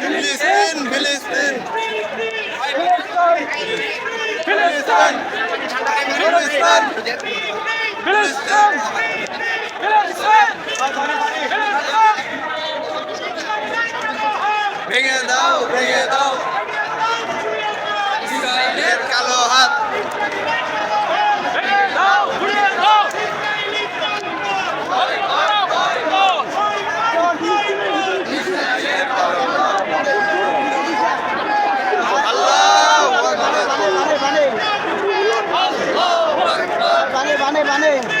ফিলিস্তিন ফিলিস্তিন। ফিলিস্তিন। ফিলিস্তিন। ফিলিস্তিন। ফিলিস্তিন ভেঙে দাও ভেঙে দাও। जाने